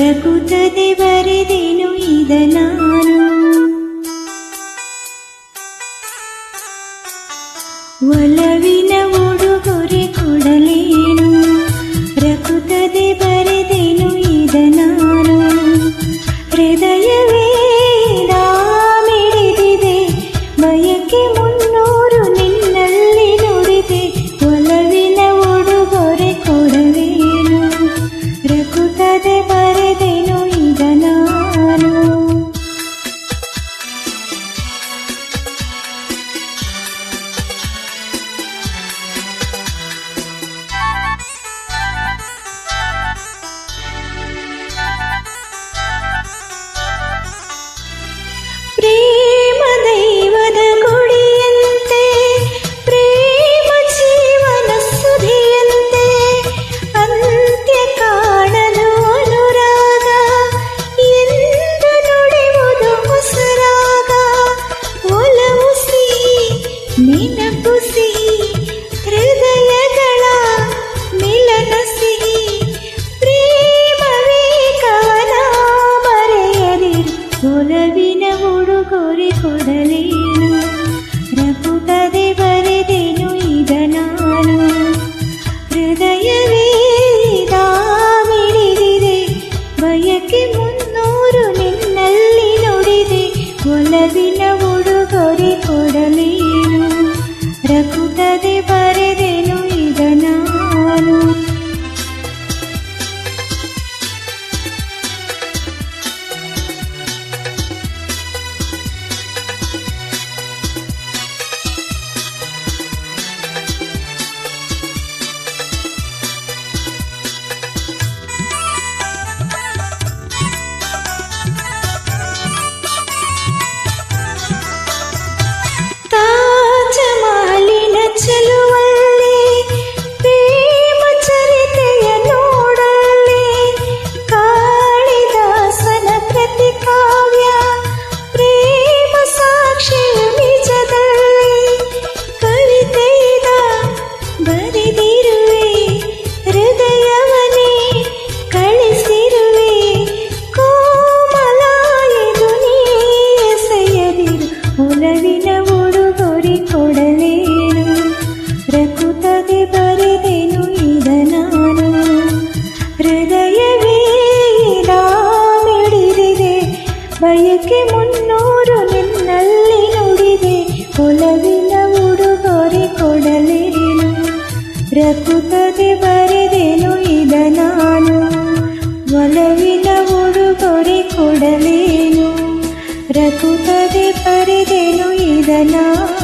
ರಘುತದೆ ಬರೆದೆನು ಇದ ನಾನು ಒಲವಿನ ಉಡುಗೊರೆ ಕೊಡಲೇನು ರಘುತದೆ ಬರೆದೆನು ಇದ ನಾನು ಹೃದಯವೇ ಕೊಡಲೇನು ರಘುತದೆ ಬರೆದೆನು ಇದ ನಾನು ಹೃದಯವೇ ಮಿಡಿದಿದೆ ಬಯಕೆ ಮುನ್ನೂರು ನಿನ್ನಲ್ಲಿ ನುಡಿದೆ ಒಲವಿನ ಉಡುಗೊರೆ ಕೊಡಲೇನು ಹೃದಯವೇ ನಾಮಿಡಿದಿದೆ ಬಯಕೆ ಮುನ್ನೂರು ನಿನ್ನಲ್ಲಿ ನುಡಿದೆ. ಕೊಲವಿನ ಉಡುಗೊರೆ ಕೊಡಲೇನು? ಪ್ರಕೃತದೆ ಬರೆದೆನು ಇದ ನಾನು? ಒಲವಿನ ಉಡುಗೊರೆ ಕೊಡಲೇನು? ಪ್ರಕೃತದೆ ಬರೆದೆನು ಇದ ನಾನು?